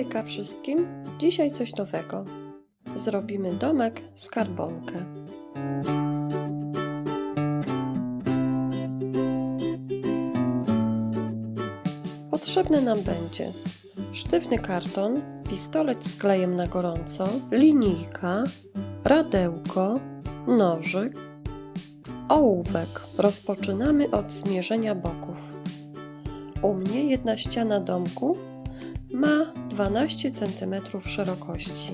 Hejka wszystkim! Dzisiaj coś nowego. Zrobimy domek skarbonkę. Potrzebny nam będzie sztywny karton, pistolet z klejem na gorąco, linijka, radełko, nożyk, ołówek. Rozpoczynamy od zmierzenia boków. U mnie jedna ściana domku ma 12 cm szerokości,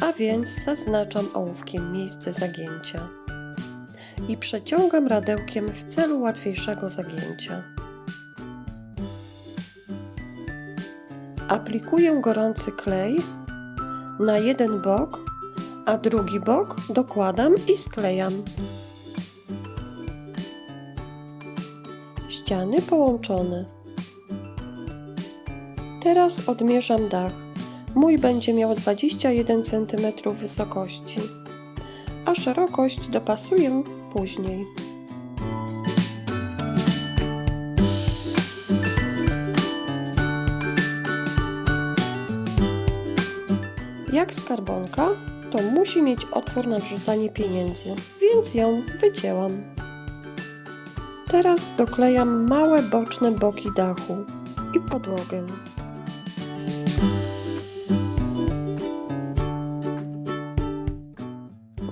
a więc zaznaczam ołówkiem miejsce zagięcia i przeciągam radełkiem w celu łatwiejszego zagięcia. Aplikuję gorący klej na jeden bok, a drugi bok dokładam i sklejam. Ściany połączone. Teraz odmierzam dach. Mój będzie miał 21 cm wysokości, a szerokość dopasuję później. Jak skarbonka, to musi mieć otwór na wrzucanie pieniędzy, więc ją wycięłam. Teraz doklejam małe boczne boki dachu i podłogę.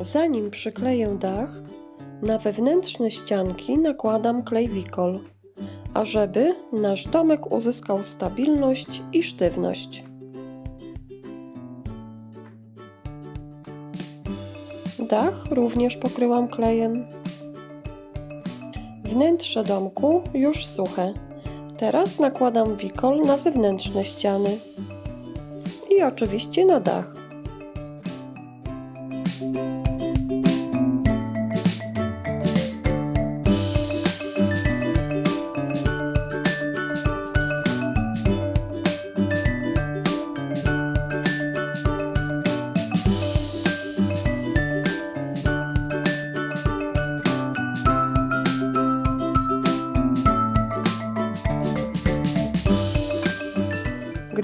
Zanim przykleję dach, na wewnętrzne ścianki nakładam klej wikol, ażeby nasz domek uzyskał stabilność i sztywność. Dach również pokryłam klejem. Wnętrze domku już suche. Teraz nakładam wikol na zewnętrzne ściany i oczywiście na dach.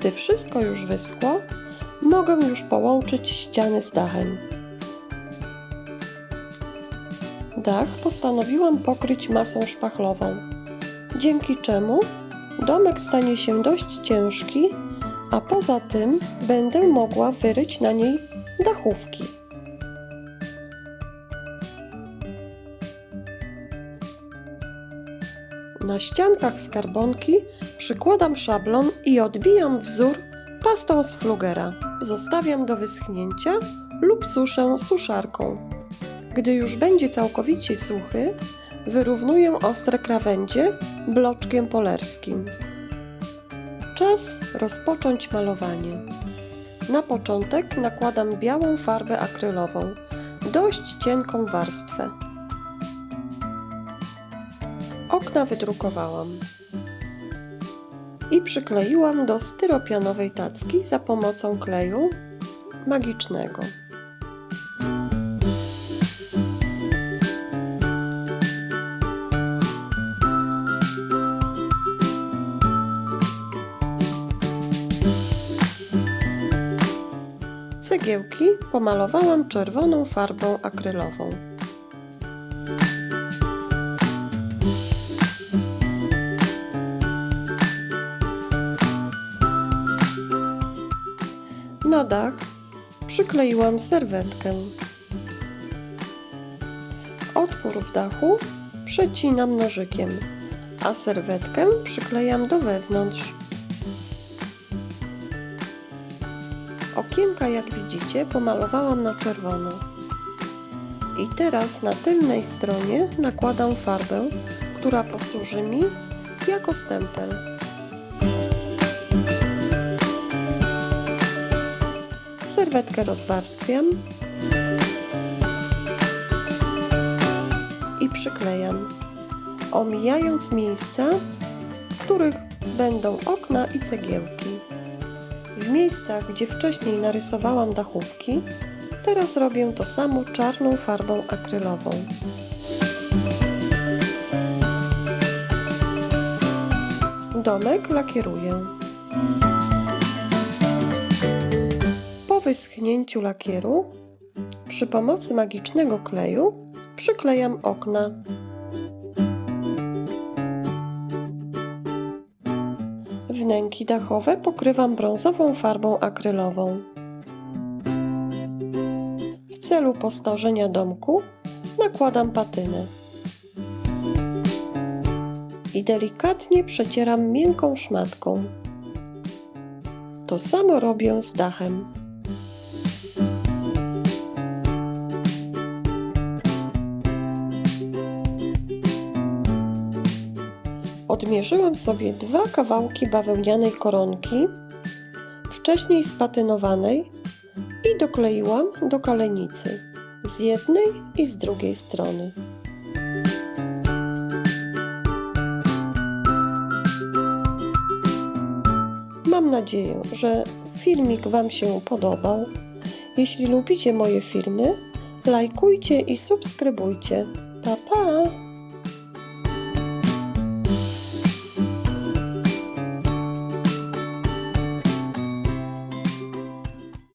Gdy wszystko już wyschło, mogę już połączyć ściany z dachem. Dach postanowiłam pokryć masą szpachlową, dzięki czemu domek stanie się dość ciężki, a poza tym będę mogła wyryć na niej dachówki. Na ściankach skarbonki przykładam szablon i odbijam wzór pastą z flugera. Zostawiam do wyschnięcia lub suszę suszarką. Gdy już będzie całkowicie suchy, wyrównuję ostre krawędzie bloczkiem polerskim. Czas rozpocząć malowanie. Na początek nakładam białą farbę akrylową, dość cienką warstwę. Okna wydrukowałam i przykleiłam do styropianowej tacki za pomocą kleju magicznego. Cegiełki pomalowałam czerwoną farbą akrylową. Na dach przykleiłam serwetkę. Otwór w dachu przecinam nożykiem, a serwetkę przyklejam do wewnątrz. Okienka, jak widzicie, pomalowałam na czerwono. I teraz na tylnej stronie nakładam farbę, która posłuży mi jako stempel. Serwetkę rozwarstwiam i przyklejam, omijając miejsca, w których będą okna i cegiełki. W miejscach, gdzie wcześniej narysowałam dachówki, teraz robię to samo czarną farbą akrylową. Domek lakieruję. Wyschnięciu lakieru przy pomocy magicznego kleju przyklejam okna. Wnęki dachowe pokrywam brązową farbą akrylową. W celu postarzenia domku nakładam patynę i delikatnie przecieram miękką szmatką. To samo robię z dachem. Odmierzyłam sobie dwa kawałki bawełnianej koronki, wcześniej spatynowanej i dokleiłam do kalenicy z jednej i z drugiej strony. Mam nadzieję, że filmik Wam się podobał. Jeśli lubicie moje filmy, lajkujcie i subskrybujcie. Pa pa!